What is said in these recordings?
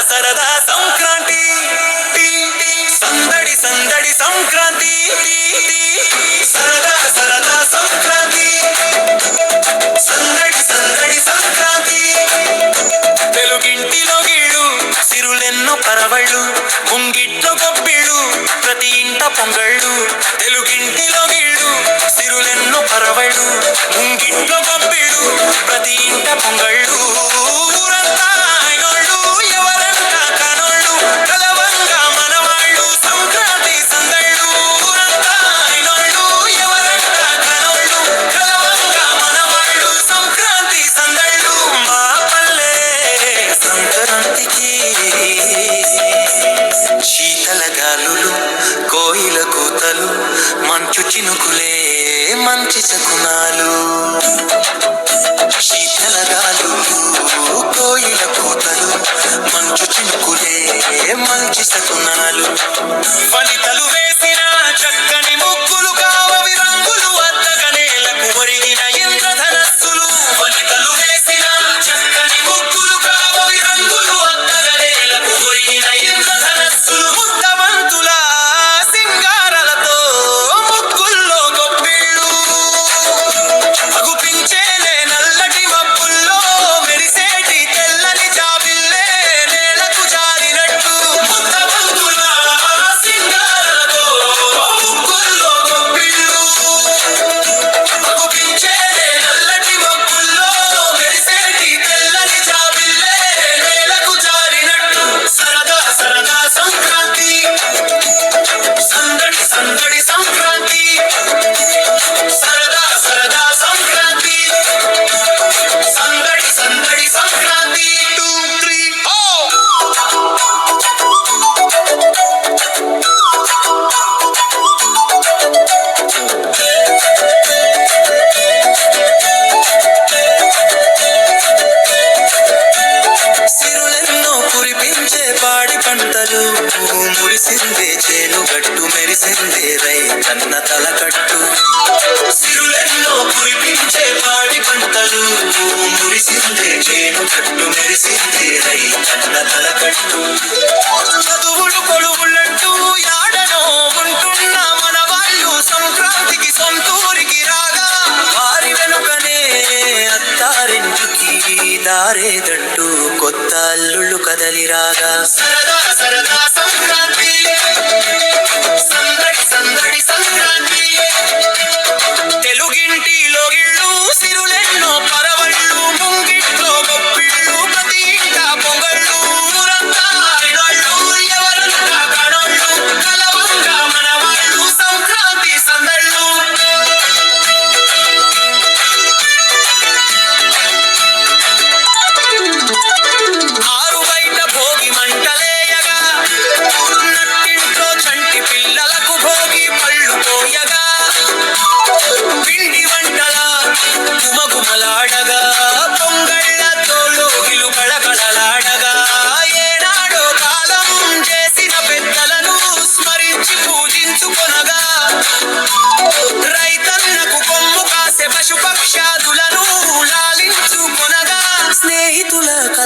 సరదా సంక్రాంతి. సందడి సందడి సంక్రాంతి. సరదా సరదా సంక్రాంతి. సందడి సందడి సంక్రాంతి. తెలుగింటిలో గీళ్ళు సిరులెన్నో పరవళ్ళు ముంగిట్లో గొబ్బిళ్ళు ప్రతి ఇంట పొంగళ్ళు. తెలుగింటిలో మంచు చినుకులే మంచి శకునాలు. శీతల గాలులు కోయిల కూతలు మంచు చినుకులే మంచి శకునాలు. గట్టు మెరిసిందే రై కన్న తలకట్టు సిరులెన్నో కురిపించే పాడి పంటలు. మురిసిందే చేను కట్టు మెరిసిందే రై కన్న తలకట్టు చదువులు కొలువులంటూ యాడనో ఉంటున్న మన వాళ్ళు సంక్రాంతికి సొంతూరికి రాగా వారి వెనుకనే అత్తారింటికి దారేదంటూ కొత్త అల్లుళ్ళు కదలిరాగా సరదా సరదా సంక్రాంతి.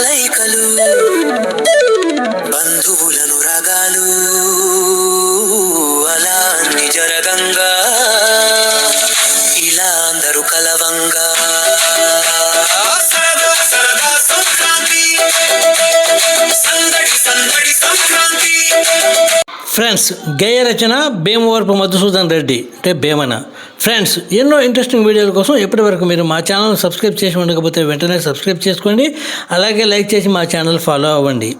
కలయికలు బంధువులను రగాలు అలా నిజరగంగా ఇలా అందరూ కలవంగా. సరదా సరదా సంక్రాంతి సందడి సందడి సంక్రాంతి. ఫ్రెండ్స్ గేయ రచన భీమవరపు మధుసూదన్ రెడ్డి అంటే భీమన. ఫ్రెండ్స్ ఎన్నో ఇంట్రెస్టింగ్ వీడియోల కోసం ఇప్పటివరకు మీరు మా ఛానల్ సబ్స్క్రైబ్ చేసి ఉండకపోతే వెంటనే సబ్స్క్రైబ్ చేసుకోండి. అలాగే లైక్ చేసి మా ఛానల్ ఫాలో అవ్వండి.